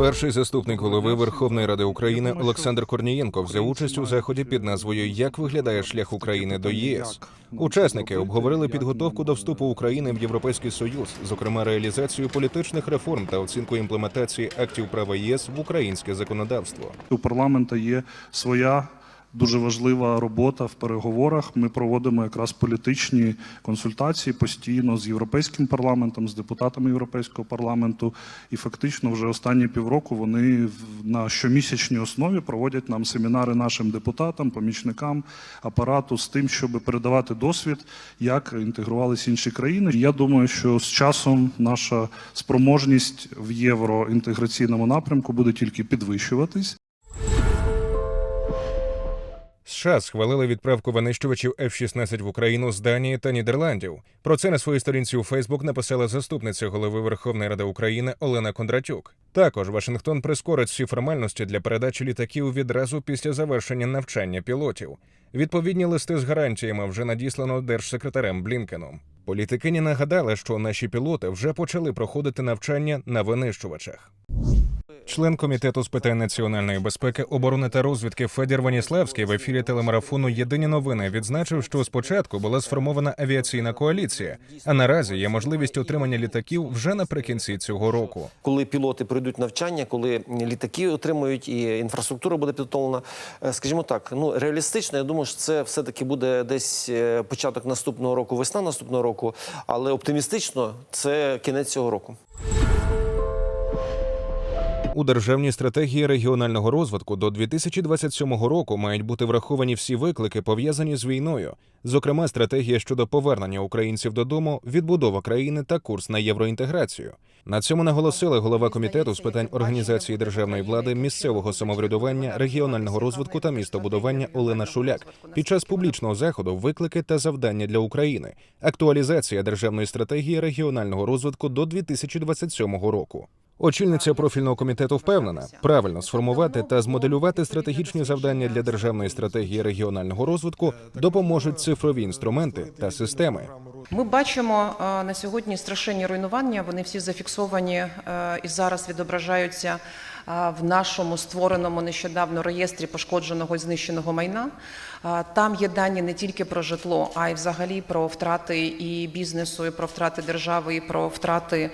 Перший заступник голови Верховної Ради України Олександр Корнієнко взяв участь у заході під назвою Як виглядає шлях України до ЄС. Учасники обговорили підготовку до вступу України в Європейський Союз, зокрема реалізацію політичних реформ та оцінку імплементації актів права ЄС в українське законодавство. У парламента є своя дуже важлива робота в переговорах. Ми проводимо якраз політичні консультації постійно з європейським парламентом, з депутатами європейського парламенту. І фактично вже останні півроку вони на щомісячній основі проводять нам семінари нашим депутатам, помічникам апарату з тим, щоб передавати досвід, як інтегрувалися інші країни. Я думаю, що з часом наша спроможність в євроінтеграційному напрямку буде тільки підвищуватись. США схвалили відправку винищувачів F-16 в Україну з Данії та Нідерландів. Про це на своїй сторінці у Фейсбук написала заступниця голови Верховної Ради України Олена Кондратюк. Також Вашингтон прискорить всі формальності для передачі літаків відразу після завершення навчання пілотів. Відповідні листи з гарантіями вже надіслано держсекретарем Блінкеном. Політикині нагадали, що наші пілоти вже почали проходити навчання на винищувачах. Член комітету з питань національної безпеки, оборони та розвідки Федір Ваніславський в ефірі телемарафону Єдині новини відзначив, що спочатку була сформована авіаційна коаліція, а наразі є можливість отримання літаків вже наприкінці цього року. коли пілоти пройдуть навчання, коли літаки отримують і інфраструктура буде підготовлена. Е, Скажімо так, ну реалістично, я думаю, що це все таки буде десь е, початок наступного року, весна наступного року, але оптимістично це кінець цього року. У державній стратегії регіонального розвитку до 2027 року мають бути враховані всі виклики, пов'язані з війною, зокрема, стратегія щодо повернення українців додому, відбудова країни та курс на євроінтеграцію. На цьому наголосила голова комітету з питань організації державної влади, місцевого самоврядування, регіонального розвитку та містобудування Олена Шуляк під час публічного заходу виклики та завдання для України, актуалізація державної стратегії регіонального розвитку до 2027 року. Очільниця профільного комітету впевнена, правильно сформувати та змоделювати стратегічні завдання для державної стратегії регіонального розвитку допоможуть цифрові інструменти та системи. Ми бачимо е, на сьогодні страшенні руйнування. Вони всі зафіксовані е, і зараз відображаються в нашому створеному нещодавно реєстрі пошкодженого і знищеного майна. Там є дані не тільки про житло, а й взагалі про втрати і бізнесу, і про втрати держави, і про втрати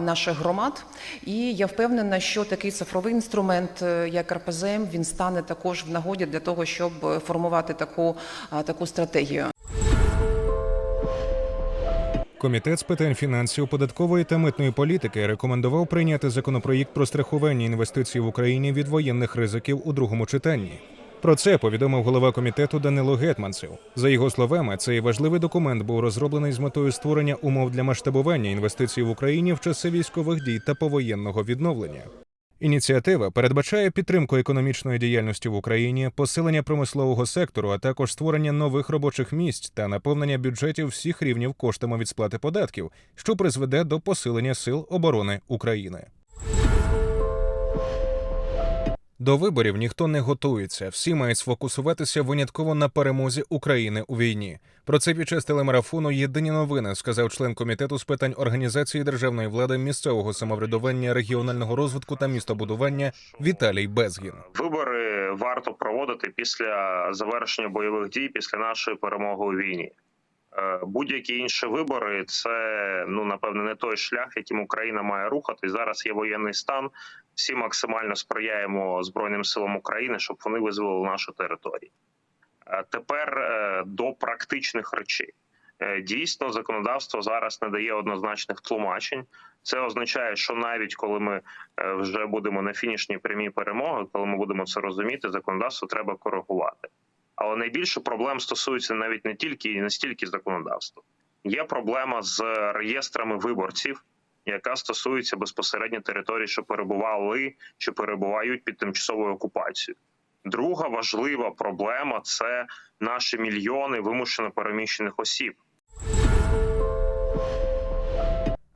наших громад. І я впевнена, що такий цифровий інструмент, е, як РПЗМ, він стане також в нагоді для того, щоб е, формувати таку, таку стратегію. Комітет з питань фінансів, податкової та митної політики рекомендував прийняти законопроєкт про страхування інвестицій в Україні від воєнних ризиків у другому читанні. Про це повідомив голова комітету Данило Гетманцев. За його словами, цей важливий документ був розроблений з метою створення умов для масштабування інвестицій в Україні в часи військових дій та повоєнного відновлення. Ініціатива передбачає підтримку економічної діяльності в Україні, посилення промислового сектору, а також створення нових робочих місць та наповнення бюджетів всіх рівнів коштами від сплати податків, що призведе до посилення сил оборони України. До виборів ніхто не готується. Всі мають сфокусуватися винятково на перемозі України у війні. Про це під час телемарафону Єдині новини сказав член комітету з питань організації державної влади, місцевого самоврядування, регіонального розвитку та містобудування Віталій Безгін. Вибори варто проводити після завершення бойових дій, після нашої перемоги у війні. Е, Будь-які інші вибори це ну напевне не той шлях, яким Україна має рухати. Зараз є воєнний стан. Всі максимально сприяємо Збройним силам України, щоб вони визволили нашу територію. Е, Тепер е, до практичних речей. Дійсно, законодавство зараз не дає однозначних тлумачень. Це означає, що навіть коли ми вже будемо на фінішній прямій перемоги, коли ми будемо це розуміти, законодавство треба коригувати. Але найбільше проблем стосується навіть не тільки і не стільки законодавства. Є проблема з реєстрами виборців, яка стосується безпосередньо територій, що перебували чи перебувають під тимчасовою окупацією. Друга важлива проблема це наші мільйони вимушено переміщених осіб.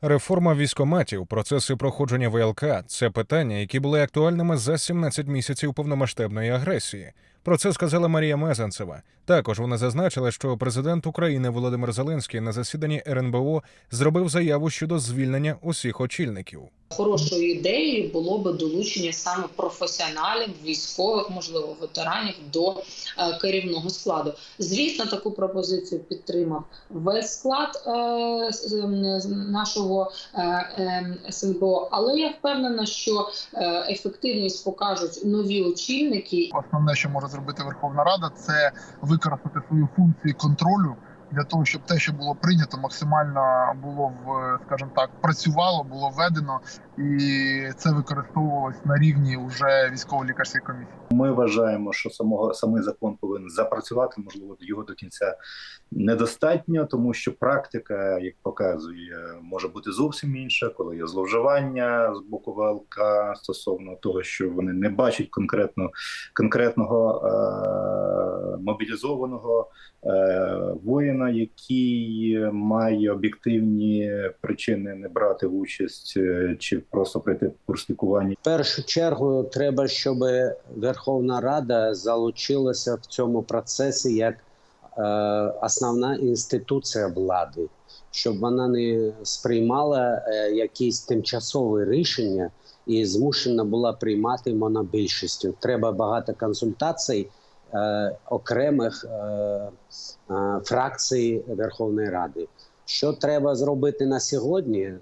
Реформа військоматів, процеси проходження ВЛК це питання, які були актуальними за 17 місяців повномасштабної агресії. Про це сказала Марія Мезенцева. Також вона зазначила, що президент України Володимир Зеленський на засіданні РНБО зробив заяву щодо звільнення усіх очільників. Хорошою ідеєю було би долучення саме професіоналів, військових, можливо, ветеранів до е, керівного складу. Звісно, таку пропозицію підтримав весь склад е, з нашого е, е, СНБО, але я впевнена, що е, ефективність покажуть нові очільники, Основне, що може зробити Верховна Рада, це використати свою функцію контролю для того, щоб те, що було прийнято, максимально було в, скажімо так, працювало, було введено, і це використовувалось на рівні уже військово-лікарської комісії. Ми вважаємо, що самого самий закон повинен запрацювати. Можливо, його до кінця недостатньо, тому що практика, як показує, може бути зовсім інша, коли є зловживання з боку ВЛК стосовно того, що вони не бачать конкретно конкретного е- мобілізованого е- воїна, який має об'єктивні причини не брати участь е, чи просто прийти курс лікування. В першу чергу треба, щоб Верховна Рада залучилася в цьому процесі як е, основна інституція влади, щоб вона не сприймала е, якісь тимчасові рішення і змушена була приймати монобільшістю. Треба багато консультацій е, окремих е, е, фракцій Верховної Ради. Що треба зробити на сьогодні?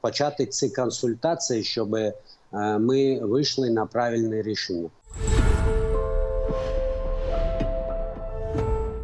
Почати ці консультації, щоб ми вийшли на правильне рішення.